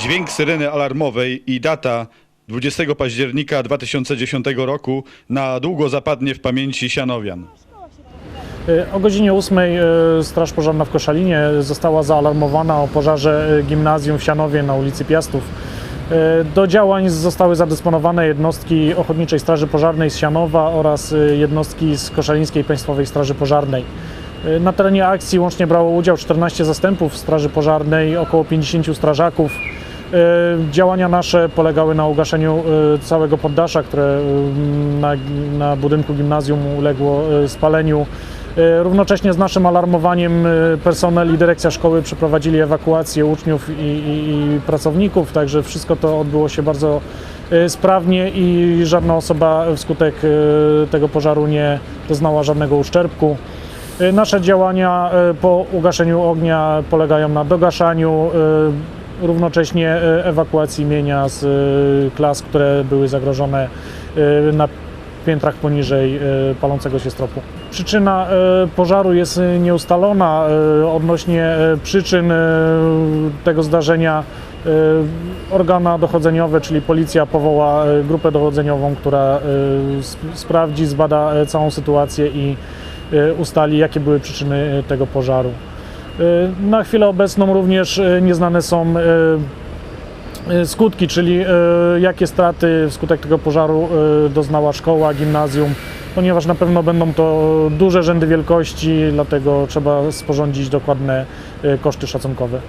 Dźwięk syreny alarmowej i data 20 października 2010 roku na długo zapadnie w pamięci Sianowian. E, O godzinie 8 e, Straż Pożarna w Koszalinie została zaalarmowana o pożarze e, gimnazjum w Sianowie na ulicy Piastów. Do działań zostały zadysponowane jednostki Ochotniczej Straży Pożarnej z Sianowa oraz jednostki z Koszalińskiej Państwowej Straży Pożarnej. Na terenie akcji łącznie brało udział 14 zastępów Straży Pożarnej, około 50 strażaków. E, Działania nasze polegały na ugaszeniu e, całego poddasza, które e, na, na budynku gimnazjum uległo spaleniu. Równocześnie z naszym alarmowaniem personel i dyrekcja szkoły przeprowadzili ewakuację uczniów i, i, i pracowników, także wszystko to odbyło się bardzo sprawnie i żadna osoba wskutek tego pożaru nie doznała żadnego uszczerbku. Nasze działania po ugaszeniu ognia polegają na dogaszaniu, równocześnie e, ewakuacji mienia z e, klas, które były zagrożone e, na piętrach poniżej palącego się stropu. Przyczyna pożaru jest nieustalona. Odnośnie przyczyn tego zdarzenia organa dochodzeniowe, czyli policja powoła grupę dochodzeniową, która sp- sprawdzi, zbada całą sytuację i ustali, jakie były przyczyny tego pożaru. E, Na chwilę obecną również e, nieznane są e, skutki, czyli jakie straty wskutek tego pożaru doznała szkoła, gimnazjum, ponieważ na pewno będą to duże rzędy wielkości, dlatego trzeba sporządzić dokładne koszty szacunkowe.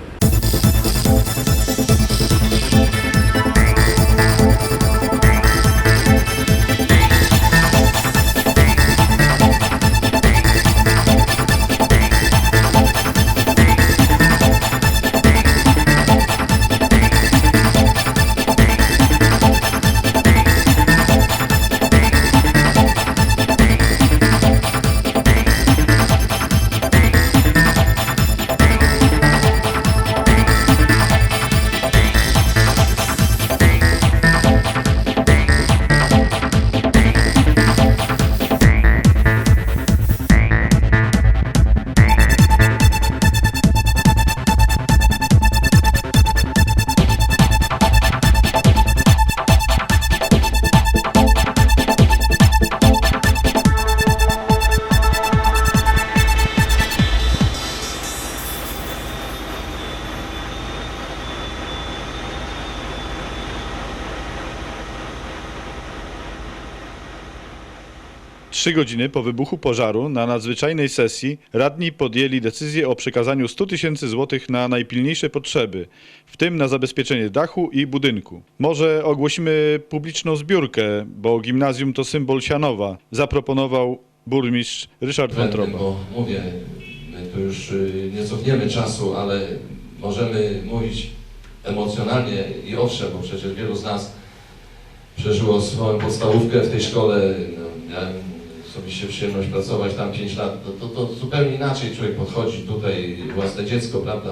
Trzy godziny po wybuchu pożaru na nadzwyczajnej sesji radni podjęli decyzję o przekazaniu 100 tysięcy złotych na najpilniejsze potrzeby, w tym na zabezpieczenie dachu i budynku. Może ogłosimy publiczną zbiórkę, bo gimnazjum to symbol Sianowa, zaproponował burmistrz Ryszard Wątroba. bo mówię, my tu już y, nie cofniemy czasu, ale możemy mówić emocjonalnie i owszem, bo przecież wielu z nas przeżyło swoją podstawówkę w tej szkole. No, miałem osobiście przyjemność pracować tam 5 lat. To, to, to zupełnie inaczej człowiek podchodzi tutaj, własne dziecko, prawda?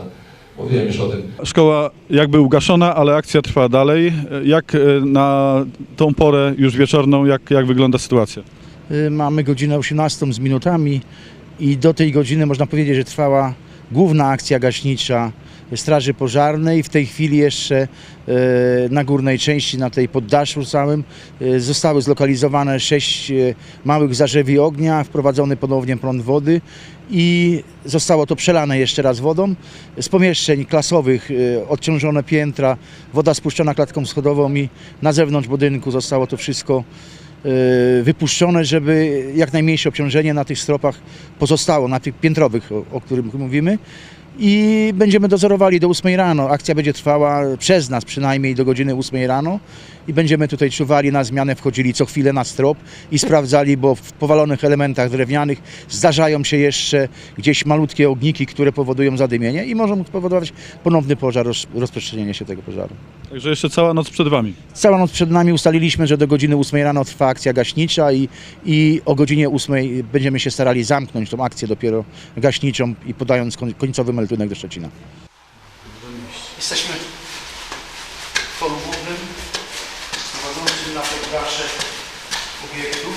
Mówiłem już o tym. Szkoła jakby ugaszona, ale akcja trwa dalej. Jak e, na tą porę już wieczorną, jak, jak wygląda sytuacja? Y, Mamy godzinę 18 z minutami i do tej godziny można powiedzieć, że trwała główna akcja gaśnicza Straży Pożarnej. W tej chwili jeszcze y, na górnej części, na tej poddaszu samym y, zostały zlokalizowane sześć y, małych zarzewi ognia, wprowadzony ponownie prąd wody i zostało to przelane jeszcze raz wodą. Z pomieszczeń klasowych odciążone piętra, woda spuszczona klatką schodową i na zewnątrz budynku zostało to wszystko wypuszczone, żeby jak najmniejsze obciążenie na tych stropach pozostało, na tych piętrowych, o, o których mówimy. I będziemy dozorowali do 8 rano. Akcja będzie trwała przez nas przynajmniej do godziny 8 rano i będziemy tutaj czuwali na zmianę, wchodzili co chwilę na strop i sprawdzali, bo w powalonych elementach drewnianych zdarzają się jeszcze gdzieś malutkie ogniki, które powodują zadymienie i mogą spowodować ponowny pożar, roz, rozprzestrzenienie się tego pożaru. Także jeszcze cała noc przed Wami. Cała noc przed nami ustaliliśmy, że do godziny 8 rano trwa akcja gaśnicza i, i o godzinie 8 będziemy się starali zamknąć tą akcję dopiero gaśniczą i podając koń- końcowy meldunek do Szczecina. Jesteśmy w polu głównym, prowadzącym na poddasze obiektu,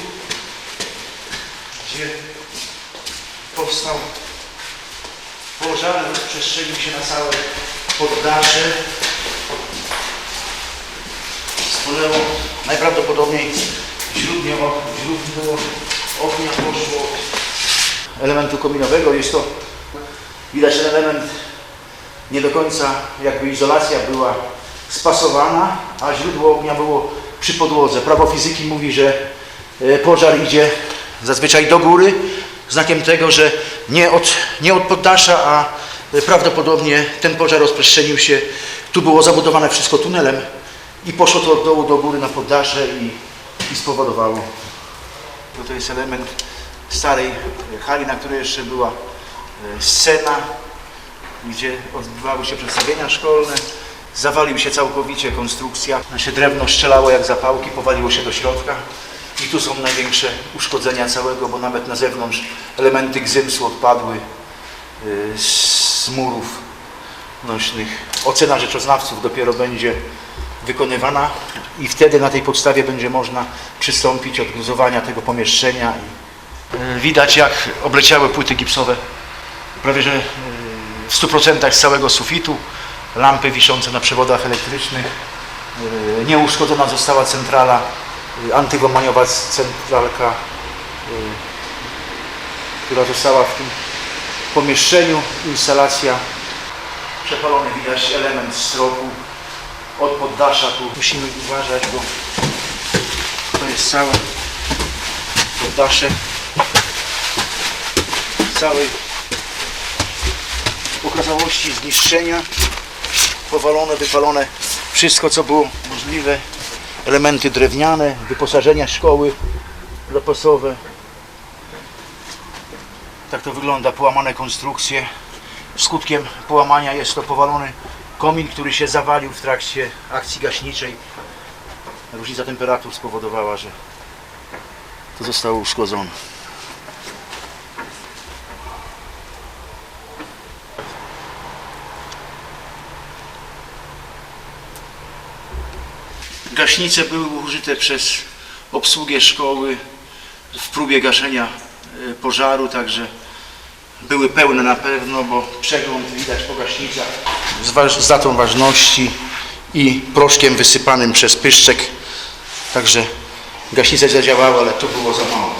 gdzie powstał pożar, rozprzestrzenił się na całe poddasze spłynęło. Najprawdopodobniej źródło, źródło ognia poszło elementu kominowego. Jest to, widać ten element nie do końca, jakby izolacja była spasowana, a źródło ognia było przy podłodze. Prawo fizyki mówi, że e, pożar idzie zazwyczaj do góry, znakiem tego, że nie od, nie od poddasza, a e, prawdopodobnie ten pożar rozprzestrzenił się, tu było zabudowane wszystko tunelem i poszło to od dołu do góry na poddasze i, i spowodowało. To, jest element starej hali, na której jeszcze była scena, gdzie odbywały się przedstawienia szkolne. Zawalił się całkowicie konstrukcja. Nasze drewno strzelało jak zapałki, powaliło się do środka. I tu są największe uszkodzenia całego, bo nawet na zewnątrz elementy gzymsu odpadły y, z murów nośnych. Ocena rzeczoznawców dopiero będzie wykonywana i wtedy na tej podstawie będzie można przystąpić od gruzowania tego pomieszczenia. Y, Widać jak obleciały płyty gipsowe prawie że y, w 100% z całego sufitu, lampy wiszące na przewodach elektrycznych, y, nieuszkodzona została centrala y, antyłamaniowa centralka, która została w tym pomieszczeniu, instalacja, przepalony widać element stropu od poddasza, tu musimy uważać, bo to jest całe poddasze. Całej okazałości zniszczenia, powalone, wypalone wszystko co było możliwe, elementy drewniane, wyposażenia szkoły zapasowe. Tak to wygląda, połamane konstrukcje. Skutkiem połamania jest to powalony komin, który się zawalił w trakcie akcji gaśniczej. Różnica temperatur spowodowała, że to zostało uszkodzone. Gaśnice były użyte przez obsługę szkoły w próbie gaszenia e, pożaru, także były pełne na pewno, bo przegląd widać po gaśnicach z, datą ważności i proszkiem wysypanym przez pyszczek. Także gaśnice zadziałały, ale to było za mało.